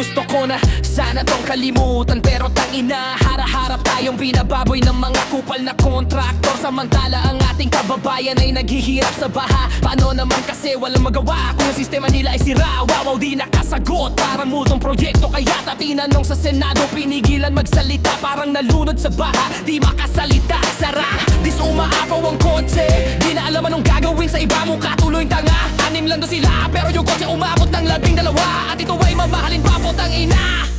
Gusto ko na sana tong kalimutan Pero tangina, hara-harap tayong binababoy Ng mga kupal na kontraktor. Samantala ang ating kababayan ay naghihirap sa baha. Paano naman kasi walang magawa Kung ang sistema nila ay sira? Wawaw di nakasagot. Parang multong proyekto Kaya ta tinanong sa Senado Pinigilan magsalita. Parang nalunod sa baha Di makasalita. Sara Dis umaapaw ang kotse. Di na alam anong gagawin sa iba mo Katuloy tanga. Anim lang doon sila Pero yung kotse umabot ng labing dalawa. At ito ay enough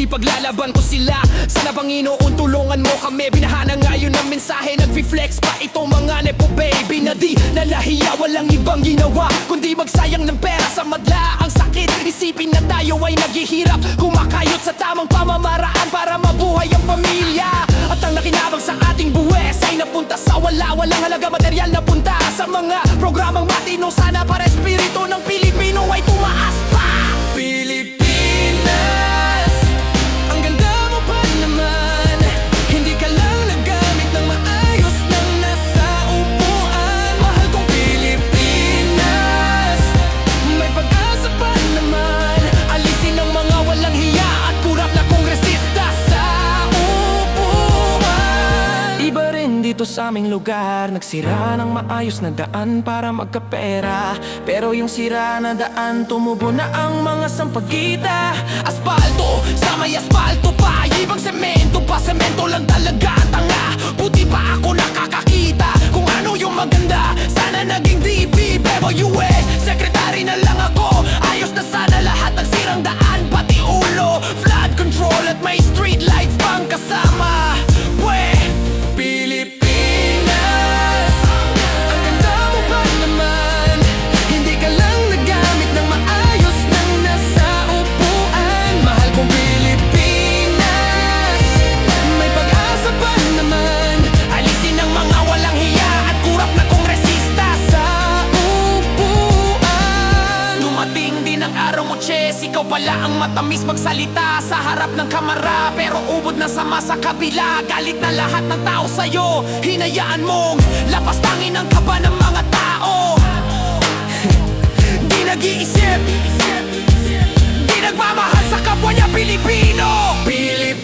Ipaglalaban ko sila. Sana Panginoon tulungan mo kami? Binahana ngayon ang mensahe. Nagfi-flex pa itong mga nepo baby. Na di nalahiya Walang ibang ginawa. Kundi magsayang ng pera sa madla. Ang sakit Isipin na tayo ay naghihirap. Kumakayot sa tamang pamamaraan Para mabuhay ang pamilya. At ang nakinabang sa ating buwes Ay napunta sa wala. Walang halaga material na punta Sa mga programang matino. Sana dito sa aming lugar. Nagsira ng maayos na daan para magkapera. Pero yung sira na daan Tumubo na ang mga sampagita. Asfalto, sa may asfalto pa. Ibang semento pa, semento Ches Ikaw pala ang matamis magsalita Sa harap ng kamara. Pero ubod na sama sa kabila. Galit na lahat ng tao sa'yo. Hinayaan mong Lapastangin ang kaba ng mga tao. Di nag-iisip. Di nagmamahal sa kapwa niya Pilipino. Pilipino